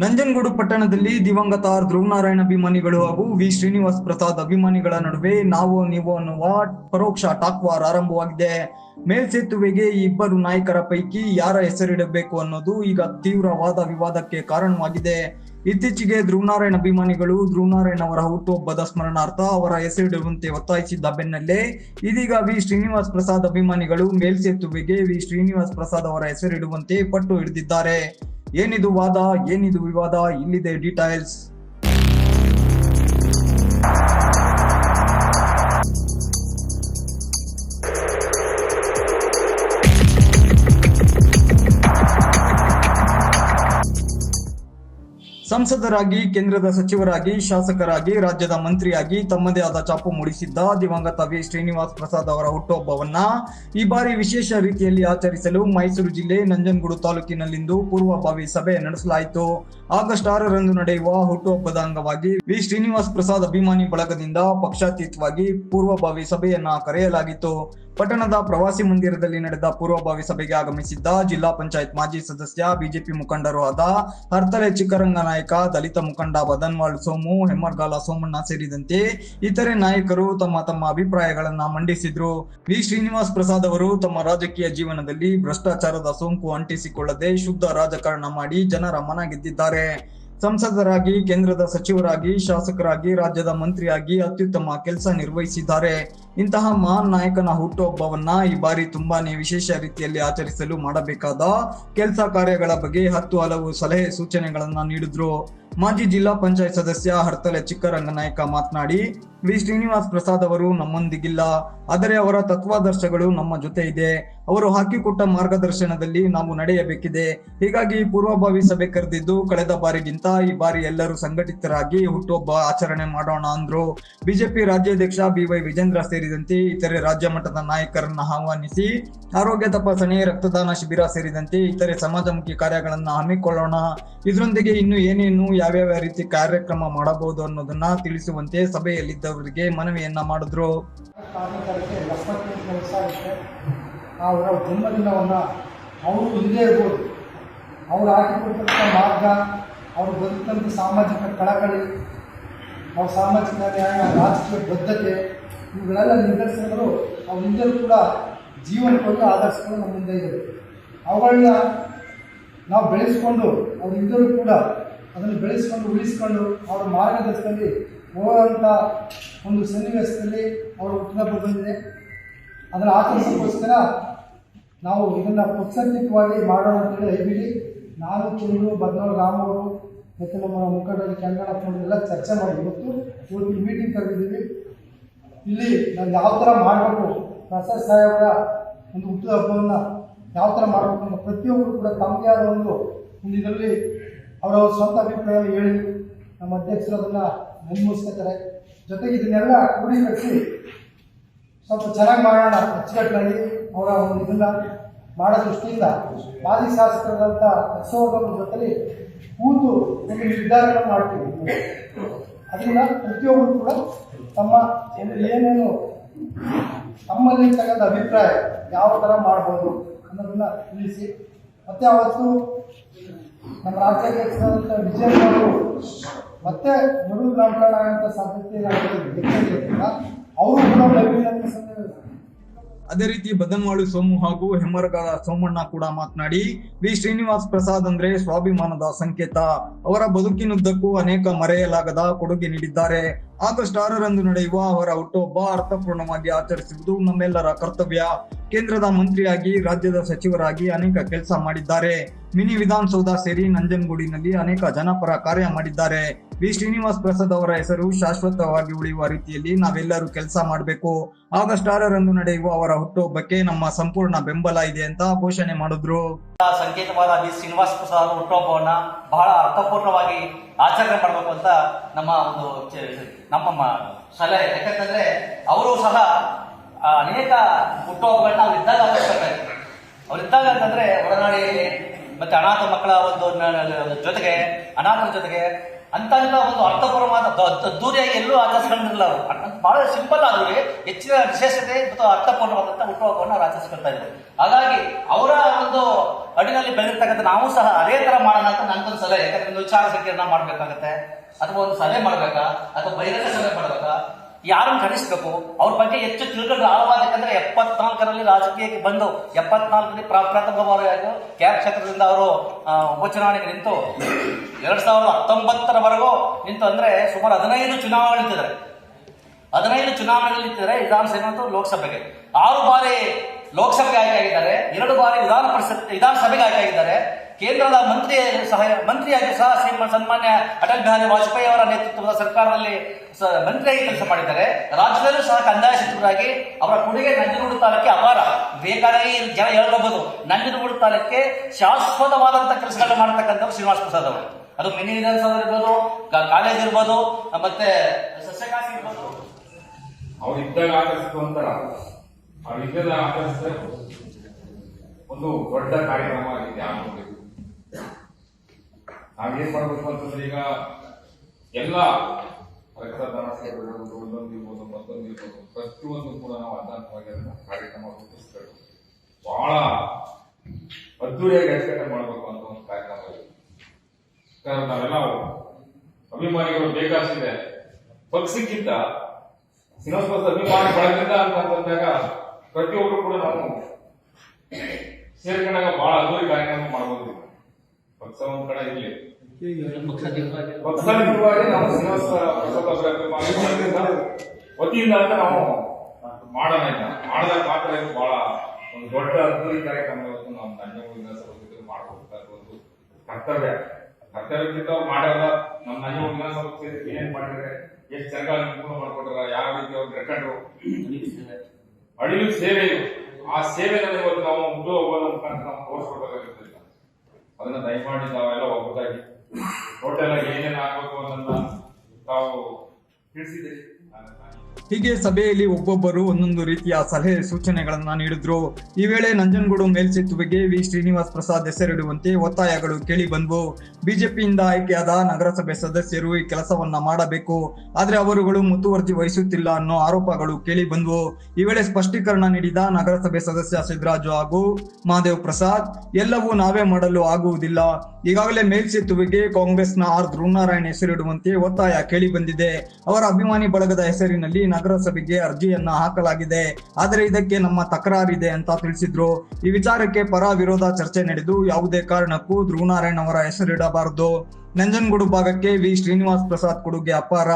ನಂಜನಗೂಡು ಪಟ್ಟಣದಲ್ಲಿ ದಿವಂಗತ ಧ್ರುವನಾರಾಯಣ ಅಭಿಮಾನಿಗಳು ಹಾಗೂ ವಿ ಶ್ರೀನಿವಾಸ್ ಪ್ರಸಾದ್ ಅಭಿಮಾನಿಗಳ ನಡುವೆ ನಾವು, ನೀವು ಅನ್ನುವ ಪರೋಕ್ಷ ಟಾಕ್ ವಾರ್ ಆರಂಭವಾಗಿದೆ. ಮೇಲ್ಸೇತುವೆಗೆ ಈ ಇಬ್ಬರು ನಾಯಕರ ಪೈಕಿ ಯಾರ ಹೆಸರಿಡಬೇಕು ಅನ್ನೋದು ಈಗ ತೀವ್ರವಾದ ವಿವಾದಕ್ಕೆ ಕಾರಣವಾಗಿದೆ. ಇತ್ತೀಚೆಗೆ ಧ್ರುವನಾರಾಯಣ ಅಭಿಮಾನಿಗಳು ಧ್ರುವನಾರಾಯಣ ಅವರ ಹುಟ್ಟುಹಬ್ಬದ ಸ್ಮರಣಾರ್ಥ ಅವರ ಹೆಸರಿಡುವಂತೆ ಒತ್ತಾಯಿಸಿದ್ದ ಬೆನ್ನಲ್ಲೇ ಇದೀಗ ವಿ ಶ್ರೀನಿವಾಸ್ ಪ್ರಸಾದ್ ಅಭಿಮಾನಿಗಳು ಮೇಲ್ಸೇತುವೆಗೆ ವಿ ಶ್ರೀನಿವಾಸ್ ಪ್ರಸಾದ್ ಅವರ ಹೆಸರಿಡುವಂತೆ ಪಟ್ಟು ಹಿಡಿದಿದ್ದಾರೆ. ಏನಿದು ವಾದ ಏನಿದು ವಿವಾದ ಇಲ್ಲಿದೆ ಡೀಟೇಲ್ಸ್ ಸಂಸದರಾಗಿ, ಕೇಂದ್ರದ ಸಚಿವರಾಗಿ, ಶಾಸಕರಾಗಿ, ರಾಜ್ಯದ ಮಂತ್ರಿಯಾಗಿ ತಮ್ಮದೇ ಆದ ಚಾಪು ಮೂಡಿಸಿದ್ದ ದಿವಂಗತ ವಿ. ಶ್ರೀನಿವಾಸ್ ಪ್ರಸಾದ್ ಅವರ ಹುಟ್ಟುಹಬ್ಬವನ್ನ ಈ ಬಾರಿ ವಿಶೇಷ ರೀತಿಯಲ್ಲಿ ಆಚರಿಸಲು ಮೈಸೂರು ಜಿಲ್ಲೆ ನಂಜನಗೂಡು ತಾಲೂಕಿನಲ್ಲಿಂದು ಪೂರ್ವಭಾವಿ ಸಭೆ ನಡೆಸಲಾಯಿತು. ಆಗಸ್ಟ್ ಆರರಂದು ನಡೆಯುವ ಹುಟ್ಟುಹಬ್ಬದ ಅಂಗವಾಗಿ ವಿ. ಶ್ರೀನಿವಾಸ್ ಪ್ರಸಾದ್ ಅಭಿಮಾನಿ ಬಳಗದಿಂದ ಪಕ್ಷಾತೀತವಾಗಿ ಪೂರ್ವಭಾವಿ ಸಭೆಯನ್ನ ಕರೆಯಲಾಗಿತ್ತು. ಪಟ್ಟಣದ ಪ್ರವಾಸಿ ಮಂದಿರದಲ್ಲಿ ನಡೆದ ಪೂರ್ವಭಾವಿ ಸಭೆಗೆ ಆಗಮಿಸಿದ್ದ ಜಿಲ್ಲಾ ಪಂಚಾಯತ್ ಮಾಜಿ ಸದಸ್ಯ ಬಿಜೆಪಿ ಮುಖಂಡರು ಆದ ಹರ್ತಲೆ ಚಿಕ್ಕರಂಗ ನಾಯಕ, ದಲಿತ ಮುಖಂಡ ಬದನ್ವಾಳ್ ಸೋಮು, ಹೆಮ್ಮರ್ಗಾಲ ಸೋಮಣ್ಣ ಸೇರಿದಂತೆ ಇತರೆ ನಾಯಕರು ತಮ್ಮ ತಮ್ಮ ಅಭಿಪ್ರಾಯಗಳನ್ನು ಮಂಡಿಸಿದ್ರು. ವಿ. ಶ್ರೀನಿವಾಸ್ ಪ್ರಸಾದ್ ಅವರು ತಮ್ಮ ರಾಜಕೀಯ ಜೀವನದಲ್ಲಿ ಭ್ರಷ್ಟಾಚಾರದ ಸೋಂಕು ಅಂಟಿಸಿಕೊಳ್ಳದೆ ಶುದ್ಧ ರಾಜಕಾರಣ ಮಾಡಿ ಜನರ ಮನ ಗೆದ್ದಿದ್ದಾರೆ. ಸಂಸದರಾಗಿ, ಕೇಂದ್ರದ ಸಚಿವರಾಗಿ, ಶಾಸಕರಾಗಿ, ರಾಜ್ಯದ ಮಂತ್ರಿಯಾಗಿ ಅತ್ಯುತ್ತಮ ಕೆಲಸ ನಿರ್ವಹಿಸಿದ್ದಾರೆ. ಇಂತಹ ಮಹಾನ್ ನಾಯಕನ ಹುಟ್ಟುಹಬ್ಬವನ್ನ ಈ ಬಾರಿ ತುಂಬಾನೇ ವಿಶೇಷ ರೀತಿಯಲ್ಲಿ ಆಚರಿಸಲು ಮಾಡಬೇಕಾದ ಕೆಲಸ ಕಾರ್ಯಗಳ ಬಗ್ಗೆ ಹತ್ತು ಹಲವು ಸಲಹೆ ಸೂಚನೆಗಳನ್ನ ನೀಡಿದ್ರು. ಮಾಜಿ ಜಿಲ್ಲಾ ಪಂಚಾಯತ್ ಸದಸ್ಯ ಹರ್ತಲೆ ಚಿಕ್ಕರಂಗನಾಯಕ ಮಾತನಾಡಿ, ವಿ. ಶ್ರೀನಿವಾಸ್ ಪ್ರಸಾದ್ ಅವರು ನಮ್ಮೊಂದಿಗಿಲ್ಲ, ಆದರೆ ಅವರ ತತ್ವಾದರ್ಶಗಳು ನಮ್ಮ ಜೊತೆ ಇದೆ. ಅವರು ಹಾಕಿಕೊಟ್ಟ ಮಾರ್ಗದರ್ಶನದಲ್ಲಿ ನಾವು ನಡೆಯಬೇಕಿದೆ. ಹೀಗಾಗಿ ಪೂರ್ವಭಾವಿ ಸಭೆ ಕರೆದಿದ್ದು, ಕಳೆದ ಬಾರಿಗಿಂತ ಈ ಬಾರಿ ಎಲ್ಲರೂ ಸಂಘಟಿತರಾಗಿ ಹುಟ್ಟುಹಬ್ಬ ಆಚರಣೆ ಮಾಡೋಣ ಅಂದ್ರು. ಬಿಜೆಪಿ ರಾಜ್ಯಾಧ್ಯಕ್ಷ ಬಿವೈ ವಿಜೇಂದ್ರ ಸೇರಿದಂತೆ ಇತರೆ ರಾಜ್ಯ ಮಟ್ಟದ ನಾಯಕರನ್ನ ಆಹ್ವಾನಿಸಿ, ಆರೋಗ್ಯ ತಪಾಸಣೆ, ರಕ್ತದಾನ ಶಿಬಿರ ಸೇರಿದಂತೆ ಇತರೆ ಸಮಾಜಮುಖಿ ಕಾರ್ಯಗಳನ್ನು ಹಮ್ಮಿಕೊಳ್ಳೋಣ. ಇದರೊಂದಿಗೆ ಇನ್ನು ಏನೇನು ಯಾವ್ಯಾವ ರೀತಿ ಕಾರ್ಯಕ್ರಮ ಮಾಡಬಹುದು ಅನ್ನೋದನ್ನ ತಿಳಿಸುವಂತೆ ಸಭೆಯಲ್ಲಿದ್ದವರಿಗೆ ಮನವಿಯನ್ನ ಮಾಡಿದ್ರು. ಅವರ ಜನ್ಮದಿನವನ್ನು ಅವರು ಇಲ್ಲದೇ ಇರ್ಬೋದು. ಅವ್ರು ಹಾಕಿಕೊಟ್ಟಂಥ ಮಾರ್ಗ, ಅವರು ಬದುಕಿದಂಥ ಸಾಮಾಜಿಕ ಕಳಕಳಿ, ಅವ್ರ ಸಾಮಾಜಿಕ ನ್ಯಾಯ, ರಾಜಕೀಯ ಬದ್ಧತೆ, ಇವುಗಳೆಲ್ಲ ನಿದರ್ಶನಗಳು ಅವರಿಂದಲೂ ಕೂಡ ಜೀವನ ಆದರ್ಶಗಳು ನಮ್ಮ ಮುಂದೆ ಇದೆ ಅವುಗಳನ್ನ ನಾವು ಬೆಳೆಸ್ಕೊಂಡು ಅವರಿಂದಲೂ ಕೂಡ ಅದನ್ನು ಬೆಳೆಸ್ಕೊಂಡು, ಉಳಿಸ್ಕೊಂಡು ಅವರ ಮಾರ್ಗದರ್ಶನದಲ್ಲಿ ಹೋಗುವಂಥ ಒಂದು ಸನ್ನಿವೇಶದಲ್ಲಿ ಅವರು ಉತ್ತಮ ಬಂದಿದೆ. ಅದನ್ನು ಆಚರಿಸೋಕ್ಕೋಸ್ಕರ ನಾವು ಇದನ್ನು ಪಕ್ಷಾತೀತವಾಗಿ ಮಾಡೋಣ ಅಂತೇಳಿ ಐಬಿಡಿ ನಾನು ಚಂದ್ರು ಬದ್ನೂರು ರಾಮವರು ಮತ್ತು ನಮ್ಮ ಮುಖಂಡರು ಎಲ್ಲ ಚರ್ಚೆ ಮಾಡಿ. ಇವತ್ತು ಇವತ್ತು ಮೀಟಿಂಗ್ ಕರೆದಿದ್ದೀವಿ. ಇಲ್ಲಿ ನಾವು ಯಾವ ಥರ ಮಾಡಬೇಕು? ಪ್ರಸಾದ್ ಸಾಹೇಬರ ಒಂದು ಹುಟ್ಟುಹಬ್ಬವನ್ನು ಯಾವ ಥರ ಮಾಡಬೇಕು ಅಂತ ಪ್ರತಿಯೊಬ್ಬರು ಕೂಡ ತಮ್ಮದೇ ಆದ ಒಂದು ಇದರಲ್ಲಿ ಅವರ ಸ್ವಂತ ಅಭಿಪ್ರಾಯ ಹೇಳಿ ನಮ್ಮ ಅಧ್ಯಕ್ಷರು ಅದನ್ನು ಮುನ್ಮೂಡಿಸ್ಕೊತಾರೆ ಜೊತೆಗೆ ಇದನ್ನೆಲ್ಲ ಕ್ರೋಢೀಕರಿಸಿ ಸ್ವಲ್ಪ ಚೆನ್ನಾಗಿ ಮಾಡೋಣ, ಅಚ್ಚುಕಟ್ಟಾಗಿ ಅವರ ಒಂದು ಇದನ್ನ ಮಾಡೋ ದೃಷ್ಟಿಯಿಂದ ಮಾಜಿ ಶಾಸಕರಾದಂಥ ಹರ್ಷವರ್ಧನ್ ಜೊತೆಲಿ ಕೂತು ನಿಮಗೆ ನಿರ್ಧಾರಗಳನ್ನು ಮಾಡ್ತೀವಿ. ಅದರಿಂದ ಪ್ರತಿಯೊಬ್ಬರು ಕೂಡ ತಮ್ಮ ಏನು- ಏನೇನು ತಮ್ಮಲ್ಲಿ ತಗೊಂಡ ಅಭಿಪ್ರಾಯ ಯಾವ ಥರ ಮಾಡ್ಬೋದು ಅನ್ನೋದನ್ನ ತಿಳಿಸಿ, ಮತ್ತೆ ಅವತ್ತು ನಮ್ಮ ರಾಜ್ಯಾಧ್ಯಕ್ಷರಾದಂಥ ವಿಜಯ್ ಅವರು ಮತ್ತೆ ಮರು ನಾಮಕರಣ ಆಗುವಂಥ ಸಾಧ್ಯತೆ ಅವರು ಕೂಡ ಲೈಬ್ರರಿ. ಅದೇ ರೀತಿ ಬದನ್ವಾಳು ಸೋಮು ಹಾಗೂ ಹೆಮ್ಮರಗ ಸೋಮಣ್ಣ ಕೂಡ ಮಾತನಾಡಿ, ವಿ. ಶ್ರೀನಿವಾಸ್ ಪ್ರಸಾದ್ ಅಂದ್ರೆ ಸ್ವಾಭಿಮಾನದ ಸಂಕೇತ. ಅವರ ಬದುಕಿನುದ್ದಕ್ಕೂ ಅನೇಕ ಮರೆಯಲಾಗದ ಕೊಡುಗೆ ನೀಡಿದ್ದಾರೆ. ಆಗಸ್ಟ್ ಆರರಂದು ನಡೆಯುವ ಅವರ ಹುಟ್ಟುಹಬ್ಬ ಅರ್ಥಪೂರ್ಣವಾಗಿ ಆಚರಿಸುವುದು ನಮ್ಮೆಲ್ಲರ ಕರ್ತವ್ಯ. ಕೇಂದ್ರದ ಮಂತ್ರಿಯಾಗಿ, ರಾಜ್ಯದ ಸಚಿವರಾಗಿ ಅನೇಕ ಕೆಲಸ ಮಾಡಿದ್ದಾರೆ. ಮಿನಿ ವಿಧಾನಸೌಧ ಸೇರಿ ನಂಜನಗೂಡಿನಲ್ಲಿ ಅನೇಕ ಜನಪರ ಕಾರ್ಯ ಮಾಡಿದ್ದಾರೆ. ವಿ. ಶ್ರೀನಿವಾಸ್ ಪ್ರಸಾದ್ ಅವರ ಹೆಸರು ಶಾಶ್ವತವಾಗಿ ಉಳಿಯುವ ರೀತಿಯಲ್ಲಿ ನಾವೆಲ್ಲರೂ ಕೆಲಸ ಮಾಡಬೇಕು. ಆಗಸ್ಟ್ ಆರರಂದು ನಡೆಯುವ ಅವರ ಹುಟ್ಟುಹಬ್ಬಕ್ಕೆ ನಮ್ಮ ಸಂಪೂರ್ಣ ಬೆಂಬಲ ಇದೆ ಅಂತ ಘೋಷಣೆ ಮಾಡಿದ್ರು. ಸಂಕೇತವಾದ ಬಿ ಶ್ರೀನಿವಾಸ್ ಪ್ರಸಾದ್ ಹುಟ್ಟುಹಬ್ಬವನ್ನ ಬಹಳ ಅರ್ಥಪೂರ್ಣವಾಗಿ ಆಚರಣೆ ಮಾಡಬೇಕು ಅಂತ ನಮ್ಮ ಒಂದು ನಮ್ಮ ಸಲಹೆ. ಯಾಕಂತಂದ್ರೆ ಅವರು ಸಹ ಅನೇಕ ಹುಟ್ಟುಹಬ್ಬಗಳನ್ನ ಅವ್ರು ಆಚರಿಸ್ಬೇಕಾಗಿತ್ತು ಅವ್ರು ಇದ್ದಾಗ ಅಂತಂದ್ರೆ ಒಡನಾಡಿಯಲ್ಲಿ ಮತ್ತೆ ಅನಾಥ ಮಕ್ಕಳ ಒಂದು ಜೊತೆಗೆ ಅನಾಥರ ಜೊತೆಗೆ ಅಂತ ಒಂದು ಅರ್ಥಪೂರ್ವವಾದ ದೂರಿಯಾಗಿ ಎಲ್ಲೂ ಆಚರಿಸ್ಕೊಂಡಿರಲಿಲ್ಲ ಅವರು. ಬಹಳ ಸಿಂಪಲ್ ಆದ್ರೆ ಹೆಚ್ಚಿನ ವಿಶೇಷತೆ ಮತ್ತು ಅರ್ಥಪೂರ್ಣವಾದಂಥ ಹುಟ್ಟುಹಬ್ಬವನ್ನು ಅವರು ಆಚರಿಸ್ಕೊಳ್ತಾ ಇದ್ದಾರೆ. ಹಾಗಾಗಿ ಅವರ ಒಂದು ಅಡಿನಲ್ಲಿ ಬೆಳೆದಿರ್ತಕ್ಕಂಥ ನಾವು ಸಹ ಅದೇ ತರ ಮಾಡೋಣ ಅಂತ ನನ್ಗೊಂದು ಸಲಹೆ. ಯಾಕಂದ್ರೆ ವಿಚಾರ ಸಂಕಿರಣ ಮಾಡ್ಬೇಕಾಗತ್ತೆ, ಅಥವಾ ಒಂದು ಸಲಹೆ ಮಾಡ್ಬೇಕಾ, ಅಥವಾ ಬಹಿರಂಗ ಸಲಹೆ ಮಾಡ್ಬೇಕಾ ಯಾರನ್ನು ಕರೆಸಬೇಕು ಅವ್ರ ಬಗ್ಗೆ ಹೆಚ್ಚು ತಿಳ್ಕೊಂಡು ಆಳವಾದಕ್ಕಂದ್ರೆ ಎಪ್ಪತ್ನಾಲ್ಕರಲ್ಲಿ ರಾಜಕೀಯಕ್ಕೆ ಬಂದು, ಎಪ್ಪತ್ನಾಲ್ಕರಲ್ಲಿ ಪ್ರಾಪ್ರಥಮವಾಗಿ ಕ್ಯಾಬ್ ಕ್ಷೇತ್ರದಿಂದ ಅವರು ಉಪಚುನಾವಣೆಗೆ ನಿಂತು, ಎರಡ್ ಸಾವಿರದ ಹತ್ತೊಂಬತ್ತರವರೆಗೂ ನಿಂತು ಅಂದ್ರೆ ಸುಮಾರು ಹದಿನೈದು ಚುನಾವಣೆ ನಿಂತಿದ್ದಾರೆ. ಹದಿನೈದು ಚುನಾವಣೆಯಲ್ಲಿ ನಿಂತಿದ್ದಾರೆ ವಿಧಾನಸಭೆ ಮತ್ತು ಲೋಕಸಭೆಗೆ. ಆರು ಬಾರಿ ಲೋಕಸಭೆಗೆ ಆಯ್ಕೆಯಾಗಿದ್ದಾರೆ ಎರಡು ಬಾರಿ ವಿಧಾನ ಪರಿಷತ್ ವಿಧಾನಸಭೆಗೆ ಆಯ್ಕೆಯಾಗಿದ್ದಾರೆ ಕೇಂದ್ರದ ಮಂತ್ರಿ ಸಹ, ಮಂತ್ರಿಯಾಗಿ ಸಹ ಶ್ರೀಮಾನ್ ಸನ್ಮಾನ್ಯ ಅಟಲ್ ಬಿಹಾರಿ ವಾಜಪೇಯಿ ಅವರ ನೇತೃತ್ವದ ಸರ್ಕಾರದಲ್ಲಿ ಮಂತ್ರಿಯಾಗಿ ಕೆಲಸ ಮಾಡಿದ್ದಾರೆ. ರಾಜ್ಯದಲ್ಲೂ ಸಹ ಕಂದಾಯ ಸಚಿವರಾಗಿ ಅವರ ಕೊಡುಗೆ ನಂಜನಗೂಡು ತಾಲೂಕಿಗೆ ಅಪಾರ. ಬೇಕಾಗಿ ಜನ ಹೇಳ್ಕೋಬಹುದು ನಂಜನಗೂಡು ತಾಲೂಕಿಗೆ ಶಾಶ್ವತವಾದಂತಹ ಕೆಲಸಗಳನ್ನ ಮಾಡತಕ್ಕಂಥವ್ರು ಶ್ರೀನಿವಾಸ ಪ್ರಸಾದ್ ಅವರು. ಅದು ಮಿನಿ ವಿಧಾನಸೌಧ ಇರ್ಬೋದು ಕಾಲೇಜ್ ಇರ್ಬೋದು, ಮತ್ತೆ ಸಸ್ಯಕಾಸಿ ಇರ್ಬೋದು. ಅವರಿದ್ದಾಗ ಇದ್ದಾಗ ಅವರಿದ್ದಾಗ ಆಚರಿಸಿದ್ರೆ ಒಂದು ದೊಡ್ಡ ಕಾರ್ಯಕ್ರಮ ಆಗಿದೆ ಆಗಬೇಕು ನಾವೇನ್ ಮಾಡ್ಬೇಕು ಅಂತಂದ್ರೆ ಈಗ ಎಲ್ಲ ರಕ್ತದಾನ ಸೇವೆಗಳು ಒಂದೊಂದು ಇರ್ಬೋದು, ಮತ್ತೊಂದು ಇರ್ಬೋದು, ಪ್ರತಿಯೊಂದು ಕೂಡ ನಾವು ಹದ್ದಾಂತವಾಗಿ ಅದನ್ನ ಕಾರ್ಯಕ್ರಮ ರೂಪಿಸ್ಬೇಕು. ಬಹಳ ಅದ್ದೂರಿಯಾಗಿ ಅಚ್ಚುಕಟ್ಟಾಗಿ ಮಾಡ್ಬೇಕು ಅಂತ ಒಂದು ಕಾರ್ಯಕ್ರಮ ಇದೆ. ನಾವೆಲ್ಲ ಅಭಿಮಾನಿಗಳು ಬೇಕಾಗ್ತಿದೆ. ಪಕ್ಷಕ್ಕಿಂತ ಇನ್ನೊಂದು ಅಭಿಮಾನಿ ಬಳಗದಿಂದ ಅಂತಂದಾಗ ಪ್ರತಿಯೊಬ್ಬರು ಕೂಡ ನಾವು ಸೇರ್ಕೊಂಡಾಗ ಬಹಳ ಅದ್ದೂರಿ ಕಾರ್ಯಕ್ರಮ ಮಾಡಬಹುದು ಒಂದ್ ಕಡೆ ಇರ್ಲಿ. ಪಕ್ಷಾತೀತವಾಗಿ ನಾವು ಶ್ರೀನಿವಾಸ ಪ್ರಸಾದ್ ವತಿಯಿಂದ ಅಂತ ನಾವು ಮಾಡೋಣ. ಮಾಡಿದಾಗ ಮಾತ್ರ ಇದು ಬಹಳ ಒಂದು ದೊಡ್ಡ ಅದ್ಭುತ ಕಾರ್ಯಕ್ರಮ ಇವತ್ತು ನಾವು ನಂಜಮೂರಿನ ಸಭೆ ಮಾಡಬೇಕಾದ ಒಂದು ಕರ್ತವ್ಯ. ಕರ್ತವ್ಯಕ್ಕಿಂತ ಅವ್ರು ಮಾಡ್ಯಾರ. ನಮ್ಮ ನಂಜಮೂರಿನ ಕ್ಷೇತ್ರಕ್ಕೆ ಏನ್ ಮಾಡಿದ್ರೆ ಎಷ್ಟು ಚೆನ್ನಾಗಿ ಅನುಕೂಲ ಮಾಡ್ಕೊಟ್ರ ಯಾವ ರೀತಿ ಅವ್ರು ರೆಕಾರ್ಡ್ರು ಅಳಿಲು ಸೇವೆ ಇದು. ಆ ಸೇವೆನ ಇವತ್ತು ನಾವು ಮುಗಿದು ಹೋಗೋದ್ರ ಮುಖಾಂತರ ನಾವು ತೋರಿಸ್ಕೊಡ್ಬೇಕಾಗಿರ್ತದೆ ಅದನ್ನ ದಯಮಾಡಿ ಹೀಗೆ ಸಭೆಯಲ್ಲಿ ಒಬ್ಬೊಬ್ಬರು ಒಂದೊಂದು ರೀತಿಯ ಸಲಹೆ ಸೂಚನೆಗಳನ್ನ ನೀಡಿದ್ರು. ಈ ವೇಳೆ ನಂಜನಗೂಡು ಮೇಲ್ಸೇತುವೆಗೆ ವಿ. ಶ್ರೀನಿವಾಸ್ ಪ್ರಸಾದ್ ಹೆಸರಿಡುವಂತೆ ಒತ್ತಾಯಗಳು ಕೇಳಿ ಬಂದವು. ಬಿಜೆಪಿಯಿಂದ ಆಯ್ಕೆಯಾದ ನಗರಸಭೆ ಸದಸ್ಯರು ಈ ಕೆಲಸವನ್ನ ಮಾಡಬೇಕು. ಆದ್ರೆ ಅವರುಗಳು ಮುತುವರ್ಜಿ ವಹಿಸುತ್ತಿಲ್ಲ ಅನ್ನೋ ಆರೋಪಗಳು ಕೇಳಿ ಬಂದವು. ಈ ವೇಳೆ ಸ್ಪಷ್ಟೀಕರಣ ನೀಡಿದ ನಗರಸಭೆ ಸದಸ್ಯ ಸಿದ್ದರಾಜು ಹಾಗೂ ಮಹಾದೇವ್ ಪ್ರಸಾದ್, ಎಲ್ಲವೂ ನಾವೇ ಮಾಡಲು ಆಗುವುದಿಲ್ಲ. ಈಗಾಗಲೇ ಮೇಲ್ಸೇತುವೆಗೆ ಕಾಂಗ್ರೆಸ್ನ ಆರ್ ಧ್ರುವನಾರಾಯಣ್ ಹೆಸರಿಡುವಂತೆ ಒತ್ತಾಯ ಕೇಳಿ ಬಂದಿದೆ. ಅವರ ಅಭಿಮಾನಿ ಬಳಗದ ಹೆಸರಿನಲ್ಲಿ ನಗರಸಭೆಗೆ ಅರ್ಜಿಯನ್ನ ಹಾಕಲಾಗಿದೆ. ಆದರೆ ಇದಕ್ಕೆ ನಮ್ಮ ತಕರಾರಿದೆ ಅಂತ ತಿಳಿಸಿದ್ರು. ಈ ವಿಚಾರಕ್ಕೆ ಪರ ವಿರೋಧ ಚರ್ಚೆ ನಡೆದು ಯಾವುದೇ ಕಾರಣಕ್ಕೂ ಧ್ರುವನಾರಾಯಣ್ ಅವರ ಹೆಸರಿಡಬಾರದು. ನಂಜನಗೂಡು ಭಾಗಕ್ಕೆ ವಿ. ಶ್ರೀನಿವಾಸ್ ಪ್ರಸಾದ್ ಕೊಡುಗೆ ಅಪಾರ.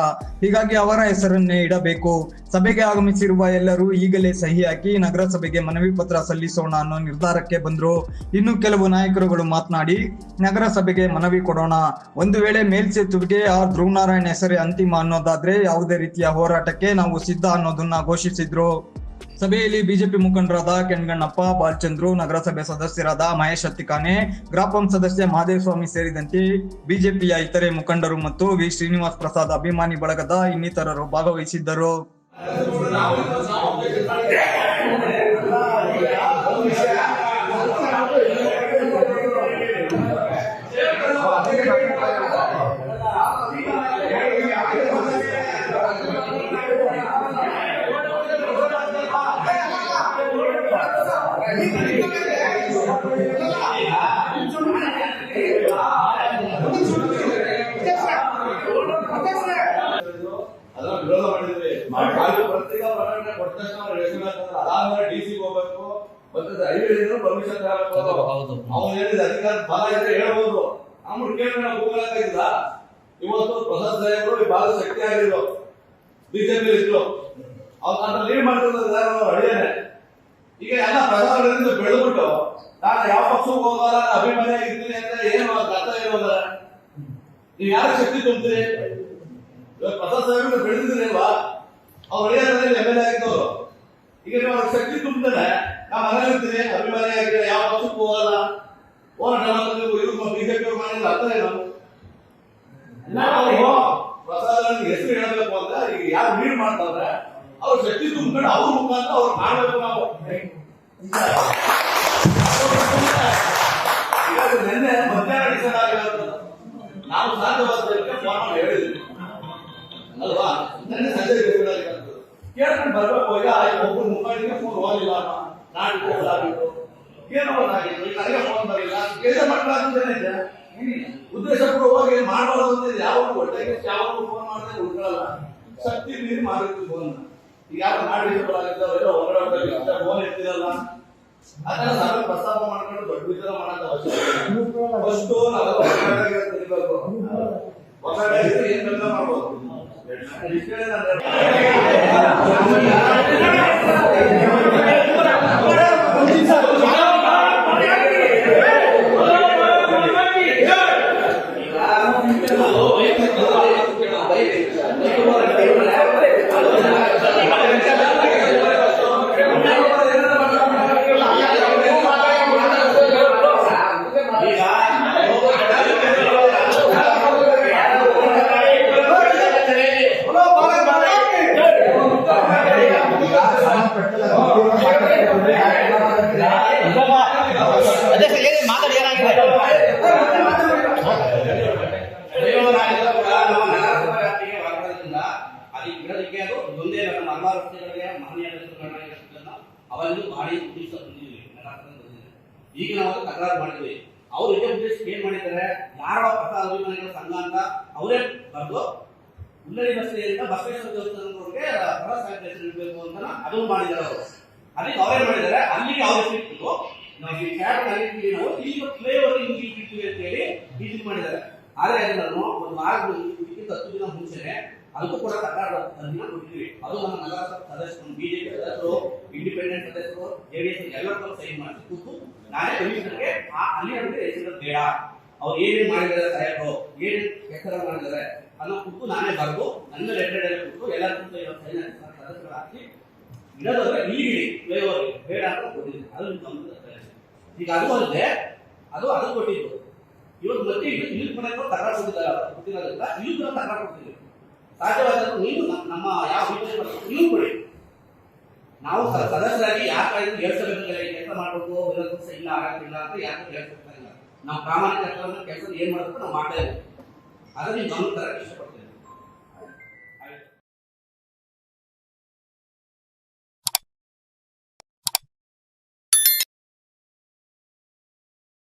ಹೀಗಾಗಿ ಅವರ ಹೆಸರನ್ನೇ ಇಡಬೇಕು. ಸಭೆಗೆ ಆಗಮಿಸಿರುವ ಎಲ್ಲರೂ ಈಗಲೇ ಸಹಿ ಹಾಕಿ ನಗರಸಭೆಗೆ ಮನವಿ ಪತ್ರ ಸಲ್ಲಿಸೋಣ ಅನ್ನೋ ನಿರ್ಧಾರಕ್ಕೆ ಬಂದರು. ಇನ್ನು ಕೆಲವು ನಾಯಕರುಗಳು ಮಾತನಾಡಿ, ನಗರಸಭೆಗೆ ಮನವಿ ಕೊಡೋಣ. ಒಂದು ವೇಳೆ ಮೇಲ್ಸೇತುವೆಗೆ ಆರ್. ಧ್ರುವನಾರಾಯಣ ಹೆಸರೇ ಅಂತಿಮ ಅನ್ನೋದಾದ್ರೆ ಯಾವುದೇ ರೀತಿಯ ಹೋರಾಟಕ್ಕೆ ನಾವು ಸಿದ್ಧ ಅನ್ನೋದನ್ನ ಘೋಷಿಸಿದ್ರು. ಸಭೆಯಲ್ಲಿ ಬಿಜೆಪಿ ಮುಖಂಡರಾದ ಕೆಣ್ಗಣ್ಣಪ್ಪ ಬಾಲಚಂದ್ರು, ನಗರಸಭೆ ಸದಸ್ಯರಾದ ಮಹೇಶ್ ಹತ್ತಿಕಾನೆ, ಗ್ರಾಪಂ ಸದಸ್ಯ ಮಹದೇವಸ್ವಾಮಿ ಸೇರಿದಂತೆ ಬಿಜೆಪಿಯ ಇತರೆ ಮುಖಂಡರು ಮತ್ತು ವಿ. ಶ್ರೀನಿವಾಸ್ ಪ್ರಸಾದ್ ಅಭಿಮಾನಿ ಬಳಗದ ಇನ್ನಿತರರು ಭಾಗವಹಿಸಿದ್ದರು. ಐದು ಪರ್ಮಿಷನ್ ಹೌದು. ಅವ್ನು ಹೇಳಿದ ಅಧಿಕಾರ ಬಲ ಇದ್ರೆ ಹೇಳ್ಬೋದು. ನಮ್ಗೆ ಕೇಳಿದ್ರೆ ನಾವು ಇವತ್ತು ಪ್ರಸಾದ್ ಸಾಹೇಬರು ಈ ಭಾಗದ ಶಕ್ತಿ ಆಗಿದ್ರು ಬಿಜೆಪಿ ಇದ್ರು. ಅವ್ರು ಅಂತ ಲೀಡ್ ಮಾಡ್ತಿದ್ದಾರೆ ಹಳ್ಳಿಯೇ ಈಗ ಎಲ್ಲ ಪ್ರಸಾದಗಳಿಂದ ಬೆಳೆದ್ಬಿಟ್ಟು ನಾನು ಯಾವ ಪಕ್ಷಕ್ಕೂ ಹೋಗಲ್ಲ ನಾನು ಅಭಿಮಾನಿ ಆಗಿರ್ತೀನಿ ಅಂತ ಏನು ಅರ್ಥ ಇರೋದ? ನೀವು ಯಾರು ಶಕ್ತಿ ತುಂಬ್ತೀರಿ? ಪ್ರಸಾದ್ ಸಾಹೇಬ್ ಬೆಳೆದಿದ್ರಲ್ವಾ ಅವ್ರು ಹೇಳಿದ್ರೆ ಎಂ ಎಲ್ ಎ ಆಗಿದ್ದವರು. ಈಗ ನೀವು ಅವ್ರ ಶಕ್ತಿ ತುಂಬಿದ್ರೆ ನಮ್ಮ ಮನೆಯಲ್ಲಿ ಅಭಿಮಾನಿ ಆಗಿದ್ರೆ ಯಾವ ಪಕ್ಷಕ್ಕೂ ಹೋಗಲ್ಲ ಹೋರಾಟ ಮಾಡೋದು ಇವರು ಬಿಜೆಪಿ ಮಾಡಿದ್ರೆ ಅರ್ಥ ಏನು ಪ್ರಸಾದ ಹೆಸರು ಹೇಳಬೇಕು ಅಂತ ಈಗ ಯಾರು ಲೀಡ್ ಮಾಡ್ತಾವ್ರೆ ಅವ್ರ ಶಕ್ತಿ ತುಂಬಿಕೊಂಡು ಅವ್ರ ಮುಖಾಂತರ ಅವ್ರು ಮಾಡಬೇಕು ನಾವು ನಿನ್ನೆ ಮಧ್ಯಾಹ್ನ ಡಿಸೈಡ್ ಆಗಿರೋದು ನಾವು ಸಾಧ್ಯವಾದಕ್ಕೆ ಫೋನ್ ಮಾಡಿ ಹೇಳಿದ್ವಿ ಅಲ್ವಾ ನಿನ್ನೆ ಸಂಜೆ ಡಿಸೈಡ್ ಆಗಿರೋದು ಕೇಳ್ಕೊಂಡು ಬರ್ಬೇಕು ಈಗ ಒಬ್ಬರು ಮುಖಂಡರಿಗೆ ಫೋನ್ ಹೋಗಿಲ್ಲ ಅನ್ನೋ ನಾಳೆ ಹೋಗಲಾಗಿತ್ತು ಏನೋ ಒಂದಾಗಿತ್ತು ನನಗೆ ಫೋನ್ ಬರಲಿಲ್ಲ ಕೆಲಸ ಮಾಡಲಾಗಿದೆ ಉದ್ದೇಶಪೂರ್ವವಾಗಿ ಮಾಡಬಾರ್ದು ಅಂತ ಯಾವಾಗ ಒಟ್ಟಾಗಿ ಯಾವ ಫೋನ್ ಮಾಡಿದ್ರೆ ಉಳ್ಕೊಳ್ಳಲ್ಲ ಶಕ್ತಿ ಮೀರಿ ಮಾಡಿರ್ತೀವಿ ಫೋನ್ ಯಾರು ಅವರೆಲ್ಲ ಹೊರಗಡೆ ಫೋನ್ ಇರ್ತಿರಲ್ಲ ಅದನ್ನ ನಾನು ಪ್ರಸ್ತಾಪ ಮಾಡ್ಕೊಂಡು ದೊಡ್ಡ ವಿಚಾರ ಮಾಡೋ ಅವಶ್ಯಕ ಫಸ್ಟ್ ನಾವು ಒಗ್ಗಟ್ಟಾಗಿ ತಿರ್ಬೇಕು. ಒಗ್ಗಟ್ಟಾಗಿದ್ರೆ ಏನ್ ಕೆಲಸ ಮಾಡ್ಬೋದು ನಾನು ಅದೇ ಸರ್ ಏನೇ ಮಾತಾಡಿ ಏನಾಗಿದೆ ಅಯ್ಯೋನಾಗಿಲ್ಲ ಕೂಡ ನಮ್ಮ ನಗರಸಭಾ ವ್ಯಾಪ್ತಿಗೆ ಒಳಪಡೋದ್ರಿಂದ ಅದಕ್ಕೆ ಬಿಡೋದಕ್ಕೆ ಅದು ಒಂದೇ ನಮ್ಮ ಹಲವಾರು ರಸ್ತೆಗಳಿಗೆ ಮಾನ್ಯ ರಸ್ತೆಗಳನ್ನ ಅವಲ್ಲಿ ಮಾಡಿ ಉದ್ದೇಶ ಬಂದಿದ್ದೀವಿ. ಈಗ ನಾವು ಅದು ತಕರಾರು ಮಾಡಿದ್ವಿ ಅವ್ರು ಇದೇ ಉದ್ದೇಶ ಏನ್ ಮಾಡಿದ್ದಾರೆ ಯಾರೋ ಹೊಸ ಅಭಿಮಾನಿಗಳ ಸಂಘ ಅಂತ ಅವರೇ ಬರೆದು ಉನ್ನಡಿ ರಸ್ತೆಯಿಂದ ಬಸವೇಶ್ವರ ದೇವಸ್ಥಾನದವರೆಗೆ ಪ್ರವಾಸ ಇರಬೇಕು ಅಂತ ಅದನ್ನು ಮಾಡಿದ್ದಾರೆ ಅವರು. ಅದಕ್ಕೆ ಅವರೇ ಮಾಡಿದ್ದಾರೆ? ಅಲ್ಲಿಗೆ ಅವ್ರ ಸಿಕ್ತು ನಾವು ಈ ನಾವು ಈಗ ಫ್ಲೇವರ್ ಹಿಂಗೆ ಇಟ್ಟಿರ್ತೀವಿ ಅಂತ ಹೇಳಿ ಇದು ಮಾಡಿದ್ದಾರೆ. ಆದ್ರೆ ಅದನ್ನು ಒಂದು ವಾರ ಹತ್ತು ದಿನ ಮುಂಚೆನೆ ಅದಕ್ಕೂ ಕೂಡ ತಕರಾರು ಅರ್ಜಿನ ಕೊಟ್ಟಿದ್ವಿ. ಅದು ನಮ್ಮ ನಗರ ಸದಸ್ಯರು ಬಿಜೆಪಿ ಸದಸ್ಯರು ಇಂಡಿಪೆಂಡೆಂಟ್ ಸದಸ್ಯರು ಜೆಡಿಎಸ್ ಎಲ್ಲರೂ ಸೈನ್ ಮಾಡಿ ಕೂತು ನಾನೇ ಕಮಿಷನರ್ಗೆ ಅಲ್ಲಿ ಅಂದ್ರೆ ಹೆಸರು ಬೇಡ. ಅವ್ರು ಏನೇನು ಮಾಡಿದ್ದಾರೆ ಸಾಹೇಬರು ಏನೇನು ಕೆಲಸ ಮಾಡಿದ್ದಾರೆ ಅನ್ನೋ ಕೂತು ನಾನೇ ಬರೆದು, ನನ್ನ ಲೆಟರ್ ಕೂತು ಎಲ್ಲರೂ ಸೈನ್ ಸದಸ್ಯರು ಹಾಕಿ ಇಡೋದಾದ್ರೆ ಇಲ್ಲಿಗಿಡಿ ಫ್ಲೇವರ್ ಬೇಡ ಅಂತ ಕೊಟ್ಟಿದ್ದೆ ಅದು. ಈಗ ಅದು ಅಲ್ಲದೆ ಅದು ಅದು ಕೊಟ್ಟಿದ್ದು. ಇವತ್ತು ಮತ್ತೆ ಇಲ್ಲಿ ಇಲ್ಲಿ ಮನೆಗೂ ತಕರಾರು ಕೊಟ್ಟಿದ್ದಾರೆ ಇಲ್ಲೂ ಕೂಡ ತಕರಾರು ಕೊಟ್ಟಿದ್ದೀವಿ ಸಾಧ್ಯವಾದರೂ ನೀವು ನಮ್ಮ- ಯಾವ ಬರ್ತದೆ ನೀವು ಕೊಡಿ. ನಾವು ಸದಸ್ಯರಾಗಿ ಯಾಕೆ ಹೇಳ್ಸಬೇಕು ಕೆಲಸ ಮಾಡಬೇಕು ಪಕ್ಷ ಇಲ್ಲ, ಆಗಕ್ಕಿಲ್ಲ ಅಂತ ಯಾಕೆ ಹೇಳ್ತಿರ್ತಾ ಇಲ್ಲ ನಾವು ಪ್ರಾಮಾಣಿಕ ಕೆಲಸ ಏನ್ ಮಾಡಬೇಕು ನಾವು ಮಾಡ್ತಾ ಇದ್ದೀವಿ. ಅದನ್ನ ನೀವು ಗಮನ ತರಕ್ಕೆ ಇಷ್ಟಪಡ್ತೀವಿ